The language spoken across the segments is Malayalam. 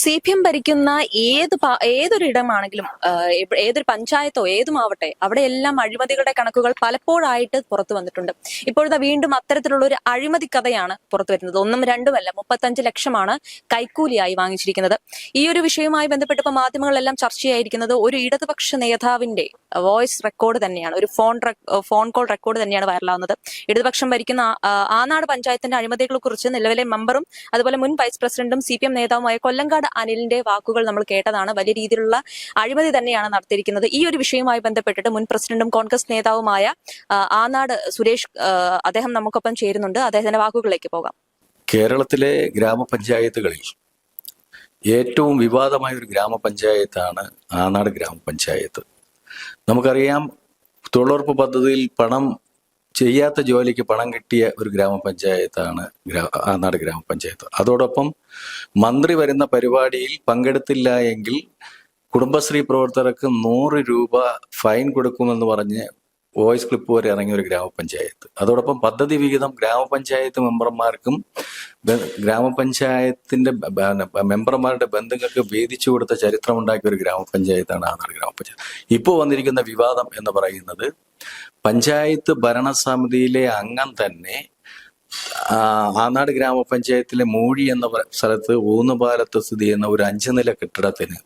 സി പി എം ഭരിക്കുന്ന ഏത് ഏതൊരു ഇടമാണെങ്കിലും ഏതൊരു പഞ്ചായത്തോ ഏതുമാവട്ടെ അവിടെ എല്ലാം അഴിമതികളുടെ കണക്കുകൾ പലപ്പോഴായിട്ട് പുറത്തു വന്നിട്ടുണ്ട്. ഇപ്പോഴത്തെ വീണ്ടും അത്തരത്തിലുള്ള ഒരു അഴിമതി കഥയാണ് പുറത്തു വരുന്നത്. ഒന്നും രണ്ടുമല്ല മുപ്പത്തഞ്ച് ലക്ഷമാണ് കൈക്കൂലിയായി വാങ്ങിച്ചിരിക്കുന്നത്. ഈ ഒരു വിഷയവുമായി ബന്ധപ്പെട്ട് ഇപ്പൊ മാധ്യമങ്ങളെല്ലാം ചർച്ചയായിരിക്കുന്നത് ഒരു ഇടതുപക്ഷ നേതാവിന്റെ വോയിസ് റെക്കോർഡ് തന്നെയാണ് ഒരു ഫോൺ ഫോൺ കോൾ റെക്കോർഡ് തന്നെയാണ് വൈറലാവുന്നത്. ഇടതുപക്ഷം ഭരിക്കുന്ന ആനാട് പഞ്ചായത്തിന്റെ അഴിമതികളെ കുറിച്ച് നിലവിലെ മെമ്പറും അതുപോലെ മുൻ വൈസ് പ്രസിഡന്റും സി നേതാവുമായ കൊല്ലങ്കാട് അനിലിന്റെ വാക്കുകൾ നമ്മൾ കേട്ടതാണ്. വലിയ രീതിയിലുള്ള അഴിമതി തന്നെയാണ് നടത്തിയിരിക്കുന്നത്. ഈ ഒരു വിഷയവുമായി ബന്ധപ്പെട്ടിട്ട് മുൻ പ്രസിഡന്റും കോൺഗ്രസ് നേതാവുമായ ആനാട് സുരേഷ് അദ്ദേഹം നമുക്കൊപ്പം ചേരുന്നുണ്ട്. അദ്ദേഹത്തിന്റെ വാക്കുകളിലേക്ക് പോകാം. കേരളത്തിലെ ഗ്രാമപഞ്ചായത്തുകളിൽ ഏറ്റവും വിവാദമായ ഒരു ഗ്രാമപഞ്ചായത്താണ് ആനാട് ഗ്രാമപഞ്ചായത്ത്. നമുക്കറിയാം തൊഴിലുറപ്പ് പദ്ധതിയിൽ പണം ചെയ്യാത്ത ജോലിക്ക് പണം കിട്ടിയ ഒരു ഗ്രാമപഞ്ചായത്താണ് ഗ്രാ- ആനാട് ഗ്രാമപഞ്ചായത്ത്. അതോടൊപ്പം മന്ത്രി വരുന്ന പരിപാടിയിൽ പങ്കെടുത്തില്ല എങ്കിൽ കുടുംബശ്രീ പ്രവർത്തകർക്ക് നൂറ് രൂപ ഫൈൻ കൊടുക്കുമെന്ന് പറഞ്ഞ് വോയിസ് ക്ലിപ്പ് വരെ ഇറങ്ങിയ ഒരു ഗ്രാമപഞ്ചായത്ത്. അതോടൊപ്പം പദ്ധതി വിഹിതം ഗ്രാമപഞ്ചായത്ത് മെമ്പർമാർക്കും ഗ്രാമപഞ്ചായത്തിന്റെ മെമ്പർമാരുടെ ബന്ധങ്ങൾക്ക് വേദിച്ചു കൊടുത്ത ചരിത്രം ചരിത്രമുണ്ടാക്കിയ ഒരു ഗ്രാമപഞ്ചായത്താണ് ആനാട് ഗ്രാമപഞ്ചായത്ത്. ഇപ്പോൾ വന്നിരിക്കുന്ന വിവാദം എന്ന് പറയുന്നത് പഞ്ചായത്ത് ഭരണസമിതിയിലെ അംഗം തന്നെ ആനാട് ഗ്രാമപഞ്ചായത്തിലെ മൂഴി എന്ന സ്ഥലത്ത് ഊന്നുപാലത്ത് സ്ഥിതി ചെയ്യുന്ന ഒരു അഞ്ചു നില കെട്ടിടത്തിന്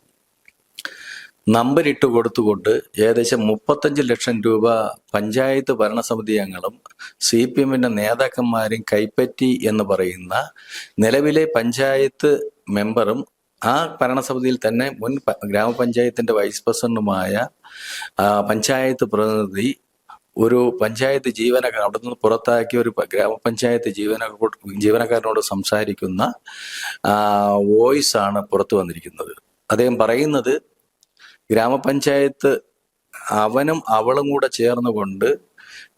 നമ്പർ ഇട്ട് കൊടുത്തുകൊണ്ട് ഏകദേശം മുപ്പത്തഞ്ച് ലക്ഷം രൂപ പഞ്ചായത്ത് ഭരണസമിതി അംഗങ്ങളും സി പി എമ്മിന്റെ നേതാക്കന്മാരും കൈപ്പറ്റി എന്ന് പറയുന്ന നിലവിലെ പഞ്ചായത്ത് മെമ്പറും ആ ഭരണസമിതിയിൽ തന്നെ മുൻ ഗ്രാമപഞ്ചായത്തിന്റെ വൈസ് പ്രസിഡന്റുമായ പഞ്ചായത്ത് പ്രതിനിധി ഒരു പഞ്ചായത്ത് ജീവനക്കാർ അവിടെ നിന്ന് പുറത്താക്കിയ ഒരു ഗ്രാമപഞ്ചായത്ത് ജീവനക്കാരോട് ജീവനക്കാരനോട് സംസാരിക്കുന്ന വോയിസ് ആണ് പുറത്തു വന്നിരിക്കുന്നത്. അദ്ദേഹം പറയുന്നത് ഗ്രാമപഞ്ചായത്ത് അവനും അവളും കൂടെ ചേർന്നുകൊണ്ട്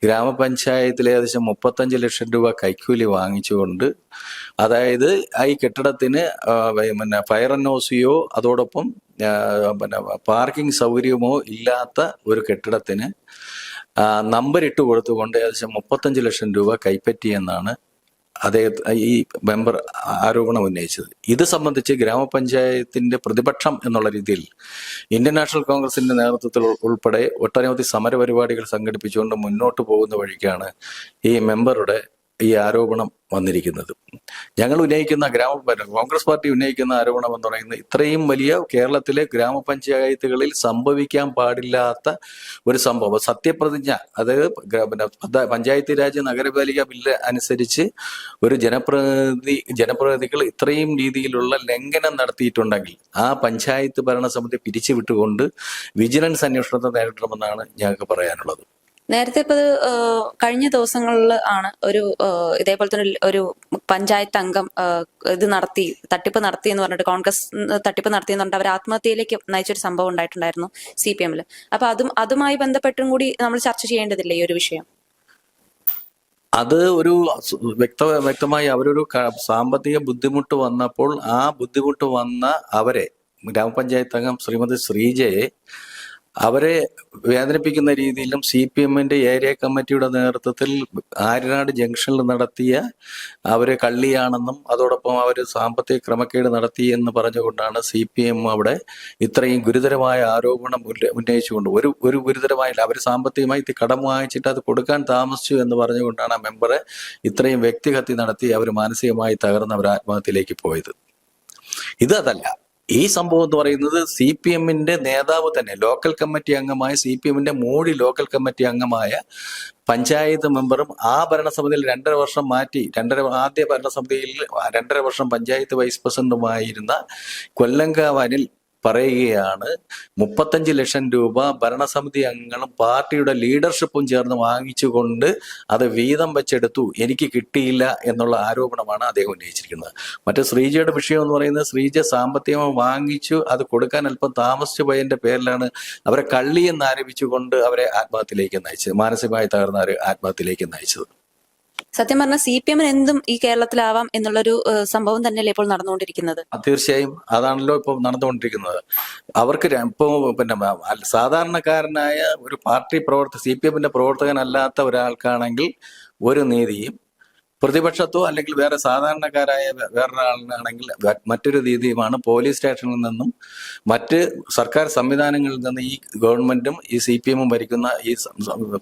ഗ്രാമപഞ്ചായത്തിൽ ഏകദേശം മുപ്പത്തഞ്ച് ലക്ഷം രൂപ കൈക്കൂലി വാങ്ങിച്ചുകൊണ്ട് അതായത് ഈ കെട്ടിടത്തിന് പിന്നെ ഫയർ അനോസിയോ അതോടൊപ്പം പിന്നെ പാർക്കിംഗ് സൗകര്യമോ ഇല്ലാത്ത ഒരു കെട്ടിടത്തിന് നമ്പർ ഇട്ട് കൊടുത്തുകൊണ്ട് ഏകദേശം മുപ്പത്തഞ്ച് ലക്ഷം രൂപ കൈപ്പറ്റി എന്നാണ് അദ്ദേഹത്തെ ഈ മെമ്പർ ആരോപണം ഉന്നയിച്ചത്. ഇത് സംബന്ധിച്ച് ഗ്രാമപഞ്ചായത്തിന്റെ പ്രതിപക്ഷം എന്നുള്ള രീതിയിൽ ഇന്ത്യൻ നാഷണൽ കോൺഗ്രസിന്റെ നേതൃത്വത്തിൽ ഉൾ- ഉൾപ്പെടെ ഒട്ടനവധി സമരപരിപാടികൾ സംഘടിപ്പിച്ചുകൊണ്ട് മുന്നോട്ട് പോകുന്ന വഴിക്കാണ് ഈ മെമ്പറുടെ ഈ ആരോപണം വന്നിരിക്കുന്നത്. ഞങ്ങൾ ഉന്നയിക്കുന്ന ഗ്രാമ കോൺഗ്രസ് പാർട്ടി ഉന്നയിക്കുന്ന ആരോപണം എന്ന് പറയുന്നത് ഇത്രയും വലിയ കേരളത്തിലെ ഗ്രാമപഞ്ചായത്തുകളിൽ സംഭവിക്കാൻ പാടില്ലാത്ത ഒരു സംഭവം. സത്യപ്രതിജ്ഞ അതായത് പഞ്ചായത്ത് രാജ് നഗരപാലിക ബില്ല് അനുസരിച്ച് ഒരു ജനപ്രതിനിധി ജനപ്രതിനിധികൾ ഇത്രയും രീതിയിലുള്ള ലംഘനം നടത്തിയിട്ടുണ്ടെങ്കിൽ ആ പഞ്ചായത്ത് ഭരണസമിതി പിരിച്ചുവിട്ടുകൊണ്ട് വിജിലൻസ് അന്വേഷണത്തെ നേരിടണമെന്നാണ് ഞങ്ങൾക്ക് പറയാനുള്ളത്. നേരത്തെ ഇപ്പോൾ കഴിഞ്ഞ ദിവസങ്ങളിൽ ആണ് ഒരു ഇതേപോലെ തന്നെ ഒരു- പഞ്ചായത്ത് അംഗം ഇത് നടത്തി തട്ടിപ്പ് നടത്തി എന്ന് പറഞ്ഞിട്ട് കോൺഗ്രസ് തട്ടിപ്പ് നടത്തി എന്ന് പറഞ്ഞിട്ട് അവർ ആത്മഹത്യയിലേക്ക് നയിച്ചൊരു സംഭവം ഉണ്ടായിട്ടുണ്ടായിരുന്നു സി പി എമ്മിൽ അപ്പൊ അതും അതുമായി ബന്ധപ്പെട്ടും കൂടി നമ്മൾ ചർച്ച ചെയ്യേണ്ടതില്ലേ ഈ ഒരു വിഷയം? അത് ഒരു വ്യക്ത വ്യക്തമായി അവരൊരു സാമ്പത്തിക ബുദ്ധിമുട്ട് വന്നപ്പോൾ ആ ബുദ്ധിമുട്ട് വന്ന അവരെ ഗ്രാമപഞ്ചായത്ത് അംഗം ശ്രീമതി ശ്രീജയെ അവരെ വേദനിപ്പിക്കുന്ന രീതിയിലും സി പി എമ്മിന്റെ ഏരിയ കമ്മിറ്റിയുടെ നേതൃത്വത്തിൽ ആര്യനാട് ജംഗ്ഷനിൽ നടത്തിയ അവരെ കള്ളിയാണെന്നും അതോടൊപ്പം അവർ സാമ്പത്തിക ക്രമക്കേട് നടത്തി എന്ന് പറഞ്ഞുകൊണ്ടാണ് സി പി എം അവിടെ ഇത്രയും ഗുരുതരമായ ആരോപണം ഉന്നയിച്ചുകൊണ്ട് ഒരു ഒരു ഗുരുതരമായില്ല. അവർ സാമ്പത്തികമായി കടം വാങ്ങിച്ചിട്ട് അത് കൊടുക്കാൻ താമസിച്ചു എന്ന് പറഞ്ഞുകൊണ്ടാണ് ആ മെമ്പറെ ഇത്രയും വ്യക്തിഹത്യ നടത്തി അവർ മാനസികമായി തകർന്ന് അവർ ആത്മഹത്യയിലേക്ക് പോയത്. ഇത് അതല്ല. ഈ സംഭവം എന്ന് പറയുന്നത് സി പി എമ്മിന്റെ നേതാവ് തന്നെ ലോക്കൽ കമ്മിറ്റി അംഗമായ സി പി എമ്മിന്റെ മൂടി ലോക്കൽ കമ്മിറ്റി അംഗമായ പഞ്ചായത്ത് മെമ്പറും ആ ഭരണസമിതിയിൽ രണ്ടര വർഷം മാറ്റി രണ്ടര ആദ്യ ഭരണസമിതിയിൽ രണ്ടര വർഷം പഞ്ചായത്ത് വൈസ് പ്രസിഡന്റുമായിരുന്ന കൊല്ലങ്കാവ് അനിൽ പറയുകയാണ് മുപ്പത്തഞ്ച് ലക്ഷം രൂപ ഭരണസമിതി അംഗങ്ങളും പാർട്ടിയുടെ ലീഡർഷിപ്പും ചേർന്ന് വാങ്ങിച്ചുകൊണ്ട് അത് വീതം വെച്ചെടുത്തു. എനിക്ക് കിട്ടിയില്ല എന്നുള്ള ആരോപണമാണ് അദ്ദേഹം ഉന്നയിച്ചിരിക്കുന്നത്. മറ്റേ ശ്രീജയുടെ വിഷയം എന്ന് പറയുന്നത് ശ്രീജ സാമ്പത്തികമായി വാങ്ങിച്ചു അത് കൊടുക്കാൻ അല്പം താമസിച്ചു പോയതിന്റെ പേരിലാണ് അവരെ കള്ളി എന്ന് ആരോപിച്ചുകൊണ്ട് അവരെ ആത്മഹത്യയിലേക്ക് നയിച്ചത് മാനസികമായി തകർന്ന ആത്മഹത്യയിലേക്ക് നയിച്ചത്. സത്യം പറഞ്ഞാൽ സി പി എമ്മിന് എന്തും ഈ കേരളത്തിലാവാം എന്നുള്ളൊരു സംഭവം തന്നെയല്ലേ ഇപ്പോൾ നടന്നുകൊണ്ടിരിക്കുന്നത്? തീർച്ചയായും അതാണല്ലോ ഇപ്പൊ നടന്നുകൊണ്ടിരിക്കുന്നത്. അവർക്ക് ഇപ്പൊ പിന്നെ സാധാരണക്കാരനായ ഒരു പാർട്ടി പ്രവർത്തക സി പി എമ്മിന്റെ പ്രവർത്തകനല്ലാത്ത ഒരാൾക്കാണെങ്കിൽ ഒരു നീതിയും പ്രതിപക്ഷത്തോ അല്ലെങ്കിൽ വേറെ സാധാരണക്കാരായ വേറൊരാളിനാണെങ്കിൽ മറ്റൊരു രീതിയുമാണ് പോലീസ് സ്റ്റേഷനിൽ നിന്നും മറ്റ് സർക്കാർ സംവിധാനങ്ങളിൽ നിന്ന് ഈ ഗവൺമെന്റും ഈ സി പി എമ്മും ഭരിക്കുന്ന ഈ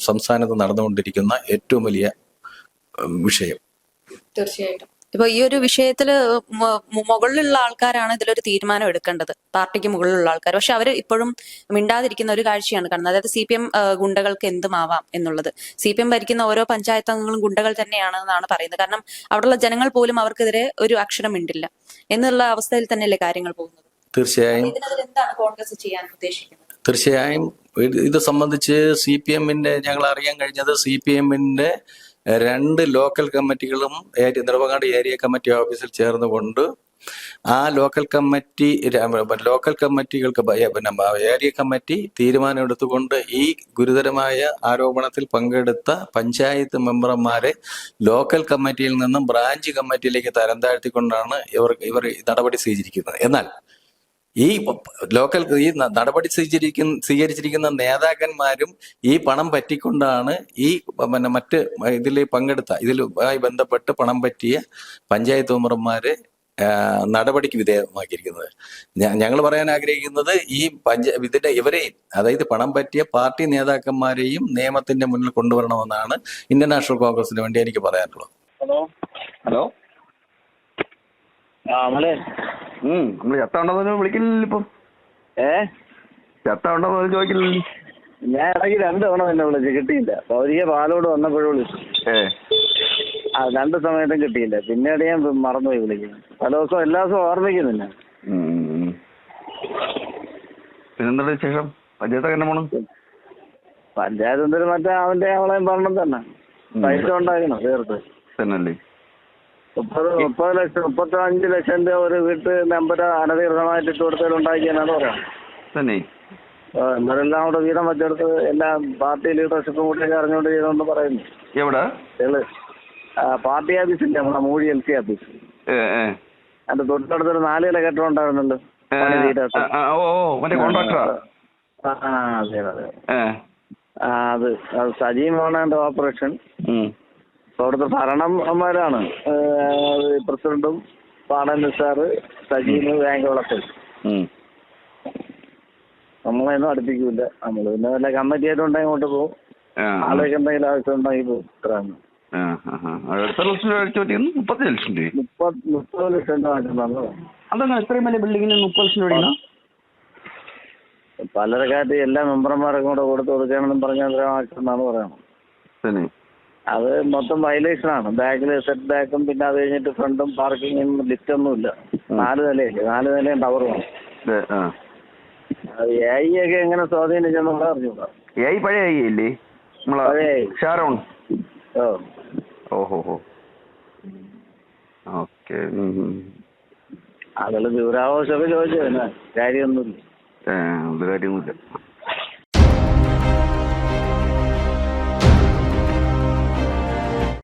സംസ്ഥാനത്ത് നടന്നുകൊണ്ടിരിക്കുന്ന ഏറ്റവും വലിയ വിഷയം. തീർച്ചയായിട്ടും. ഇപ്പൊ ഈ ഒരു വിഷയത്തിൽ മുകളിലുള്ള ആൾക്കാരാണ് ഇതിലൊരു തീരുമാനം എടുക്കേണ്ടത്. പാർട്ടിക്ക് മുകളിലുള്ള ആൾക്കാർ പക്ഷെ അവർ ഇപ്പോഴും മിണ്ടാതിരിക്കുന്ന ഒരു കാഴ്ചയാണ് കാണുന്നത്. അതായത് സി പി എം ഗുണ്ടകൾക്ക് എന്തുമാവാം എന്നുള്ളത്. സി പി എം ഭരിക്കുന്ന ഓരോ പഞ്ചായത്ത് അംഗങ്ങളും ഗുണ്ടകൾ തന്നെയാണ് എന്നാണ് പറയുന്നത്. കാരണം അവിടെയുള്ള ജനങ്ങൾ പോലും അവർക്കെതിരെ ഒരു അക്ഷരം മിണ്ടില്ല. എന്നുള്ള അവസ്ഥയിൽ തന്നെയല്ലേ കാര്യങ്ങൾ പോകുന്നത്? തീർച്ചയായും. എന്താണ് കോൺഗ്രസ് ചെയ്യാൻ ഉദ്ദേശിക്കുന്നത്? തീർച്ചയായും. ഇത് സംബന്ധിച്ച് സി പി എമ്മിന്റെ ഞങ്ങൾ അറിയാൻ കഴിഞ്ഞത് സി പി എമ്മിന്റെ രണ്ട് ലോക്കൽ കമ്മിറ്റികളും നെടുമങ്ങാട് ഏരിയ കമ്മിറ്റി ഓഫീസിൽ ചേർന്നുകൊണ്ട് ആ ലോക്കൽ കമ്മിറ്റി ലോക്കൽ കമ്മിറ്റികൾക്ക് പിന്നെ ഏരിയ കമ്മിറ്റി തീരുമാനമെടുത്തുകൊണ്ട് ഈ ഗുരുതരമായ ആരോപണത്തിൽ പങ്കെടുത്ത പഞ്ചായത്ത് മെമ്പർമാരെ ലോക്കൽ കമ്മിറ്റിയിൽ നിന്നും ബ്രാഞ്ച് കമ്മിറ്റിയിലേക്ക് തരം താഴ്ത്തിക്കൊണ്ടാണ് ഇവർ ഇവർ നടപടി സ്വീകരിക്കുന്നത്. എന്നാൽ ഈ ലോക്കൽ ഈ നടപടി സ്വീകരിക്കുന്ന സ്വീകരിച്ചിരിക്കുന്ന നേതാക്കന്മാരും ഈ പണം പറ്റിക്കൊണ്ടാണ് ഈ പിന്നെ മറ്റ് ഇതിൽ പങ്കെടുത്ത ഇതിലുമായി ബന്ധപ്പെട്ട് പണം പറ്റിയ പഞ്ചായത്ത് മെമ്പർമാരെ നടപടിക്ക് വിധേയമാക്കിയിരിക്കുന്നത്. ഞങ്ങൾ പറയാൻ ആഗ്രഹിക്കുന്നത് ഈ പഞ്ച ഇതിന്റെ ഇവരെയും അതായത് പണം പറ്റിയ പാർട്ടി നേതാക്കന്മാരെയും നിയമത്തിന്റെ മുന്നിൽ കൊണ്ടുവരണമെന്നാണ് ഇന്ത്യൻ നാഷണൽ കോൺഗ്രസിന് വേണ്ടി എനിക്ക് പറയാനുള്ളത്. ഹലോ? ഹലോ? നമ്മൾ ചത്ത ഉണ്ടോന്ന് വിളിക്കില്ലല്ലോ ഇപ്പം. ഏ? ചത്ത ഉണ്ടോന്ന് ചോദിക്കില്ലല്ലോ. ഞാൻ ഇടയ്ക്ക് രണ്ട് തവണ വിളിച്ചു കിട്ടിയില്ല. പൗരിക പാലോട് വന്നപ്പോഴും വിളിച്ചു. ഏ. ആ രണ്ട് സമയത്തും കിട്ടിയില്ല. പിന്നീട് ഞാൻ മറന്നുപോയി വിളിക്കുന്നു. പല ദിവസവും എല്ലാ ദിവസവും ഓർമ്മിക്കുന്നില്ല. പിന്നെന്താ വിശേഷം? പഞ്ചായത്തൊക്കെ എന്നെ പോണം? പഞ്ചായത്ത് എന്തൊരു മറ്റേ അവന്റെ അവളെയും പറഞ്ഞത് തന്നെ. പൈസ ഉണ്ടാക്കണം തീർത്ത്. തന്നെയല്ലേ? മുപ്പത് മുപ്പത് ലക്ഷം മുപ്പത്തി അഞ്ച് ലക്ഷം രൂപ ഒരു വീട്ട് നമ്പർ അനധികൃതമായിട്ട് ഇട്ട് കൊടുത്തതിൽ ഉണ്ടാക്കിയെന്നാണ് പറയാ. തന്നെ. ഇവരെല്ലാം കൂടെ വീതം വെച്ചെടുത്ത് എല്ലാം പാർട്ടി ലീഡർഷിപ്പും കൂടി അറിഞ്ഞുകൊണ്ട് ചെയ്തോണ്ട് പറയുന്നു. എവിടെ? പാർട്ടി ഓഫീസിന്റെ നമ്മുടെ മൂഴി എൽ സി ഓഫീസ്? അതിന്റെ തൊട്ടടുത്തൊരു നാല് നില കെട്ടിടം ഉണ്ടായിരുന്നല്ലോ. ആ, അതെ അതെ. ആ അത് സജീവമാണ് എന്റെ ഓപ്പറേഷൻ. അവിടുത്തെ ഭരണന്മാരാണ്. പ്രസിഡന്റും പാടൻ നിസാറ് സജീന് ഉം. നമ്മളൊന്നും അടുപ്പിക്കൂല നമ്മൾ പിന്നെ വല്ല കമ്മിറ്റി ആയിട്ടുണ്ടെങ്കിൽ അങ്ങോട്ട് പോകും. ആളുകൾക്ക് എന്തെങ്കിലും ആവശ്യം ഉണ്ടെങ്കിൽ പോകും. ഇത്രയാണ് മുപ്പത് ലക്ഷം രൂപ അതെങ്ങനെ ഇത്രയും വലിയ ബിൽഡിങ്ങിന് മുപ്പത് ലക്ഷം രൂപ പലരക്കാട്ട് എല്ലാ മെമ്പർമാർക്കും കൂടെ കൊടുത്തു കൊടുക്കണമെന്നും പറഞ്ഞ അത്ര എന്നാണ് പറയുന്നത് അത് മൊത്തം വയലേഷൻ ആണ്. ബാക്കിൽ സെറ്റ് ബാക്കും പിന്നെ അത് കഴിഞ്ഞിട്ട് ഫ്രണ്ടും പാർക്കിങ്ങും ലിഫ്റ്റ് ഒന്നും ഇല്ല. നാല് നിലയില്ല? നാല് നിലയും ടവറും എ ഐ ഒക്കെ എങ്ങനെ സ്വാധീനിച്ചെന്നുള്ള അറിഞ്ഞൂടാ പഴയ ഐ പഴയ AI. ഷാരോൺ? ഓ. ഓഹോ ഹോ ഓക്കെ. അതിൽ വിവരാവകാശമൊക്കെ ചോദിച്ചു കാര്യമൊന്നുമില്ല. കാര്യമൊന്നുമില്ല